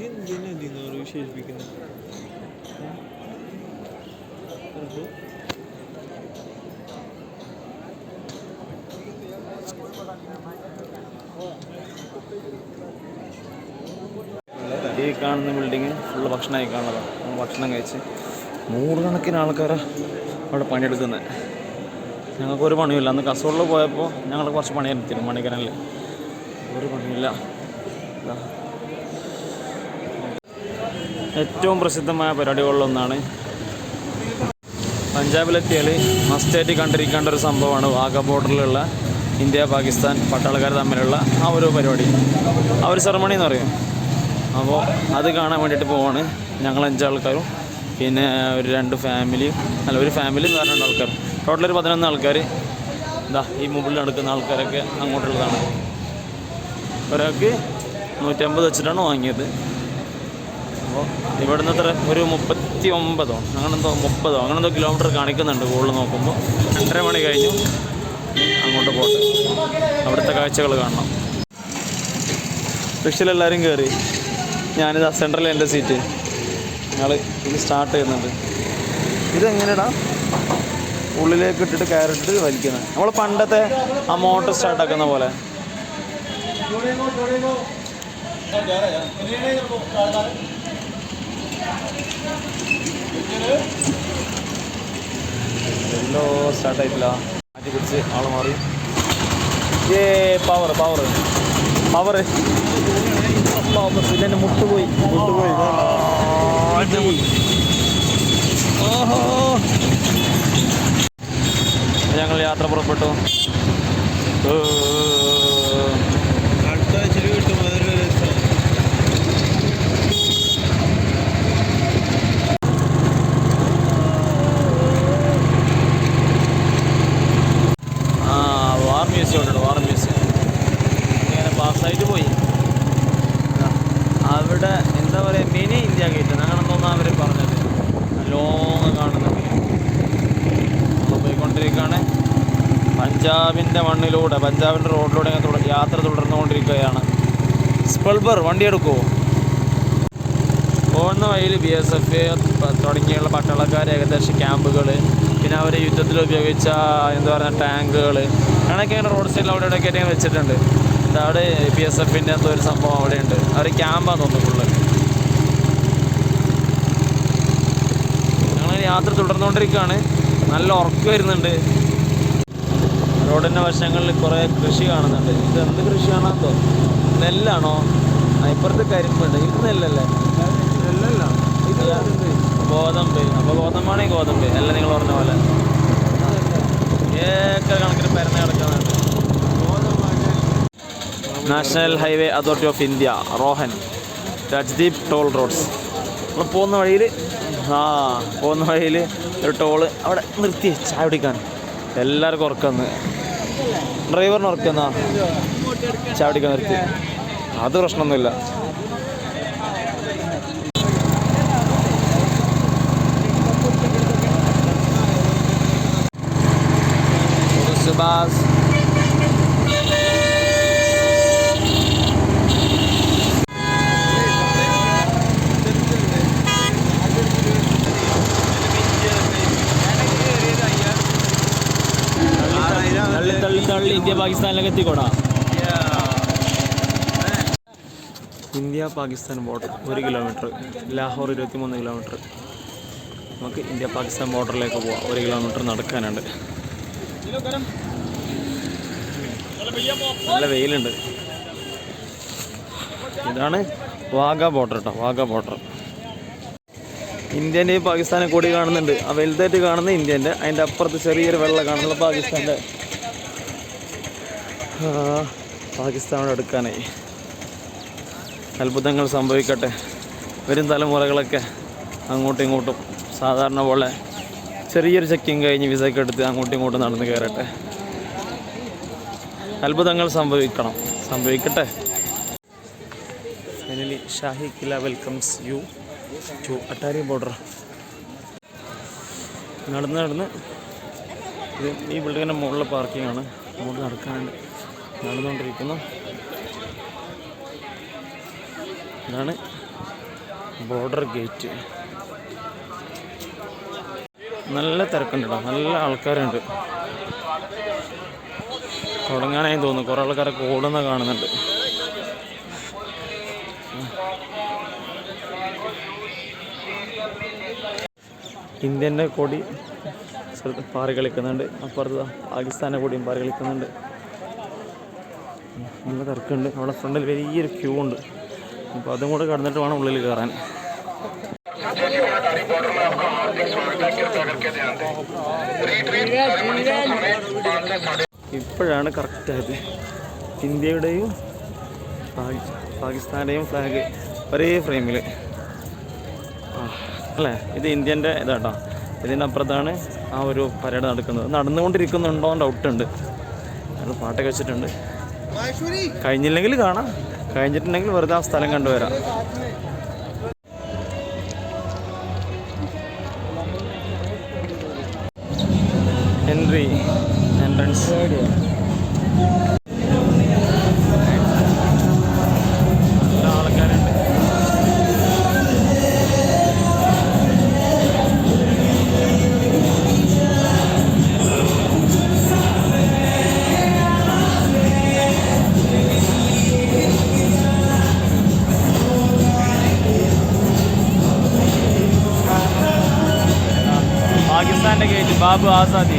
ഇത് എന്തിനാ ഇതിനോട് വിശേഷിപ്പിക്കുന്നത് ഈ കാണുന്ന ബിൽഡിങ് ഫുള്ള് ഭക്ഷണമായി കാണുന്നതാണ് ഭക്ഷണം കഴിച്ച് നൂറുകണക്കിന് ആൾക്കാരാ അവിടെ പണിയെടുക്കുന്നത് ഞങ്ങൾക്ക് ഒരു പണിയില്ല അന്ന് കസോളിൽ പോയപ്പോൾ ഞങ്ങൾ കുറച്ച് പണിയായിരുന്നു മണിക്കരനിൽ ഒരു പണിയില്ല. ഏറ്റവും പ്രസിദ്ധമായ പരിപാടികളിലൊന്നാണ് പഞ്ചാബിലെത്തിയാൽ മസ്റ്റായിട്ട് കണ്ടിരിക്കേണ്ട ഒരു സംഭവമാണ് വാഗ ബോർഡറിലുള്ള ഇന്ത്യ പാകിസ്ഥാൻ പട്ടാളക്കാർ തമ്മിലുള്ള ആ ഒരു പരിപാടി. ആ ഒരു സെറമണി എന്ന് പറയും. അപ്പോൾ അത് കാണാൻ വേണ്ടിയിട്ട് പോവാണ് ഞങ്ങൾ അഞ്ചാൾക്കാരും. പിന്നെ ഒരു രണ്ട് ഫാമിലി അല്ല ഒരു ഫാമിലി വേറെ രണ്ട് ആൾക്കാർ. ടോട്ടൽ ഒരു പതിനൊന്ന് ആൾക്കാർ ഇതാ ഈ മുമ്പിൽ നടക്കുന്ന ആൾക്കാരൊക്കെ അങ്ങോട്ടുള്ളതാണ്. ഒരാൾക്ക് നൂറ്റമ്പത് വെച്ചിട്ടാണ് വാങ്ങിയത്. അപ്പോൾ ഇവിടുന്ന് എത്ര? ഒരു മുപ്പത്തി ഒമ്പതോ അങ്ങനെന്തോ മുപ്പതോ? അങ്ങനെന്തോ കിലോമീറ്റർ കാണിക്കുന്നുണ്ട് ഗൂഗിൾ നോക്കുമ്പോൾ. രണ്ടര മണി കഴിഞ്ഞു. അങ്ങോട്ട് പോട്ടെ. അവിടുത്തെ കാഴ്ചകൾ കാണണം. റിക്ഷയിലെല്ലാവരും കയറി ഞാനിത് സെൻട്രൽ എന്റെ സീറ്റ് ഞങ്ങൾ ഇത് സ്റ്റാർട്ട് ചെയ്യുന്നുണ്ട്. ഇതെങ്ങനെയാണ് ഉള്ളിലേക്ക് ഇട്ടിട്ട് കയറിട്ട് വലിക്കുന്നത്. നമ്മൾ പണ്ടത്തെ ആ മോട്ടർ സ്റ്റാർട്ടാക്കുന്ന പോലെ. എല്ലോ സ്റ്റാർട്ടായിട്ടില്ല മാറ്റി പിടിച്ച് ആൾ മാറി. ഏ പവർ പവർ പവർ ഇതിന്റെ മുട്ടുപോയി. മുട്ടുപോയി. ഓഹോ. ഞങ്ങൾ യാത്ര പുറപ്പെട്ടു ഏ, അടുത്ത ആഴ്ചയിൽ കിട്ടും അതൊരു രസം ആ വാർ മ്യൂസിയം ഉണ്ട് വാർ മ്യൂസിയം ഇങ്ങനെ പാസ്സായിട്ട് പോയി അവിടെ എന്താ പറയുക കയറ്റുന്നത് അങ്ങനെന്തോന്നാ അവർ പറഞ്ഞത്. ലോങ് കാണുന്ന നമ്മൾ പോയിക്കൊണ്ടിരിക്കുകയാണ്. പഞ്ചാബിന്റെ മണ്ണിലൂടെ പഞ്ചാബിന്റെ റോഡിലൂടെ യാത്ര യാത്ര തുടർന്നുകൊണ്ടിരിക്കുകയാണ്. സ്പൾബർ വണ്ടി എടുക്കുമോ പോകുന്ന വഴിയിൽ ബി എസ് എഫ് തുടങ്ങിയുള്ള പട്ടാളക്കാർ ഏകദേശം ക്യാമ്പുകൾ പിന്നെ അവർ യുദ്ധത്തിൽ ഉപയോഗിച്ച എന്താ പറയുക ടാങ്കുകൾ. അങ്ങനെയൊക്കെ ഇങ്ങനെ റോഡ് സൈഡിൽ അവിടെ ഇവിടെയൊക്കെ വെച്ചിട്ടുണ്ട്. അവിടെ ബി എസ് എഫിന്റെ എന്തോ ഒരു സംഭവം അവിടെയുണ്ട്. അവർ ക്യാമ്പാന്ന് തോന്നുന്നു ഫുള്ള് ഞങ്ങൾ യാത്ര തുടർന്നുകൊണ്ടിരിക്കുകയാണ്. നല്ല ഉറക്കം വരുന്നുണ്ട്. റോഡിന്റെ വശങ്ങളിൽ കുറേ കൃഷി കാണുന്നുണ്ട്. ഇത് എന്ത് കൃഷിയാണോ തോന്നുന്നു. നെല്ലാണോ? ഇപ്പുറത്ത് കരിമ്പുണ്ട്. ഇത് നെല്ലല്ലേ? അല്ലല്ല ഇത് ഗോതമ്പ്. അപ്പോൾ ഗോതമ്പാണ് ഈ ഗോതമ്പ്. അല്ല നിങ്ങൾ പറഞ്ഞ പോലെ. ഏക്കർ കണക്കിന് പരന്ന് കിടക്കുന്നുണ്ട്. National highway authority of India Rohan. Rajdeep toll roads. നമ്മൾ പോകുന്ന വഴിയിൽ ആ പോകുന്ന വഴിയിൽ ഒരു ടോൾ അവിടെ നിർത്തി ചായ കുടിക്കാൻ. എല്ലാവർക്കും ഉറക്കുന്നു. ഡ്രൈവറിന് ഉറക്കുന്ന? ചായ കുടിക്കാൻ നിർത്തി. അത് പ്രശ്നമൊന്നുമില്ല. തള്ളി ഇന്ത്യ പാകിസ്ഥാനിലേക്ക് എത്തിക്കോടാ ഇന്ത്യ പാകിസ്ഥാൻ ബോർഡർ ഒരു കിലോമീറ്റർ ലാഹോർ ഇരുപത്തിമൂന്ന് കിലോമീറ്റർ നമുക്ക് ഇന്ത്യ പാകിസ്ഥാൻ ബോർഡറിലേക്ക് പോവാം. ഒരു കിലോമീറ്റർ നടക്കാനുണ്ട്. നല്ല വെയിലുണ്ട്. ഇതാണ് വാഗ ബോർഡർ കേട്ടോ വാഗ ബോർഡർ ഇന്ത്യന്റെയും പാകിസ്ഥാനെ കൂടി കാണുന്നുണ്ട്. ആ വലുതായിട്ട് കാണുന്ന ഇന്ത്യന്റെ അതിന്റെ അപ്പുറത്ത് ചെറിയൊരു വെള്ളം കാണുന്ന പാകിസ്ഥാന്റെ പാകിസ്ഥാനോട് എടുക്കാനായി അത്ഭുതങ്ങൾ സംഭവിക്കട്ടെ. വരും തലമുറകളൊക്കെ അങ്ങോട്ടും ഇങ്ങോട്ടും. സാധാരണ പോലെ ചെറിയൊരു ചെക്കിങ് കഴിഞ്ഞ് വിസയൊക്കെ എടുത്ത് അങ്ങോട്ടും ഇങ്ങോട്ടും നടന്ന് കയറട്ടെ. അത്ഭുതങ്ങൾ സംഭവിക്കണം. സംഭവിക്കട്ടെ. Finally Shahi Qila welcomes you to Attari border നടന്ന് നടന്ന് ഈ ബിൽഡിങ്ങിന്റെ മുകളിലെ പാർക്കിംഗ് ആണ്. അങ്ങോട്ട് നടക്കാനുണ്ട്. നടന്നുകൊണ്ടിരിക്കുന്നു. ഇതാണ് ബോർഡർ ഗേറ്റ് നല്ല തിരക്കുണ്ട് കേട്ടോ നല്ല ആൾക്കാരുണ്ട്. തുടങ്ങാനായി തോന്നുന്നു. കുറേ ആൾക്കാരൊക്കെ ഓടുന്ന കാണുന്നുണ്ട്. ഇന്ത്യന്റെ കൊടി പാറി കളിക്കുന്നുണ്ട്. അപ്പുറത്ത് പാകിസ്ഥാന്റെ കൊടിയും പാറി കളിക്കുന്നുണ്ട്. നല്ല തിരക്കുണ്ട്. അവിടെ ഫ്രണ്ടിൽ വലിയൊരു ക്യൂ ഉണ്ട്. അപ്പോൾ അതും കൂടെ കടന്നിട്ട് വേണം ഉള്ളിൽ കയറാൻ. ഇപ്പോഴാണ് കറക്റ്റായത് ഇന്ത്യയുടെയും പാകി- പാകിസ്ഥാന്റെയും ഫ്ലാഗ് ഒരേ ഫ്രെയിമിൽ അല്ലേ? ഇത് ഇന്ത്യന്റെ ഇതാട്ടോ. ഇതിന്റെ അപ്പുറത്താണ് ആ ഒരു പരേഡ് നടക്കുന്നത്. നടന്നുകൊണ്ടിരിക്കുന്നുണ്ടോ എന്ന് ഡൗട്ടുണ്ട് പാട്ടൊക്കെ വെച്ചിട്ടുണ്ട്. കഴിഞ്ഞില്ലെങ്കിൽ കാണാം. കഴിഞ്ഞിട്ടുണ്ടെങ്കിൽ വെറുതെ ആ സ്ഥലം കണ്ടുവരാം. എൻട്രി എൻട്രൻസ് പാകിസ്ഥാന്റെ ഗേറ്റ് ബാബു ആസാദി.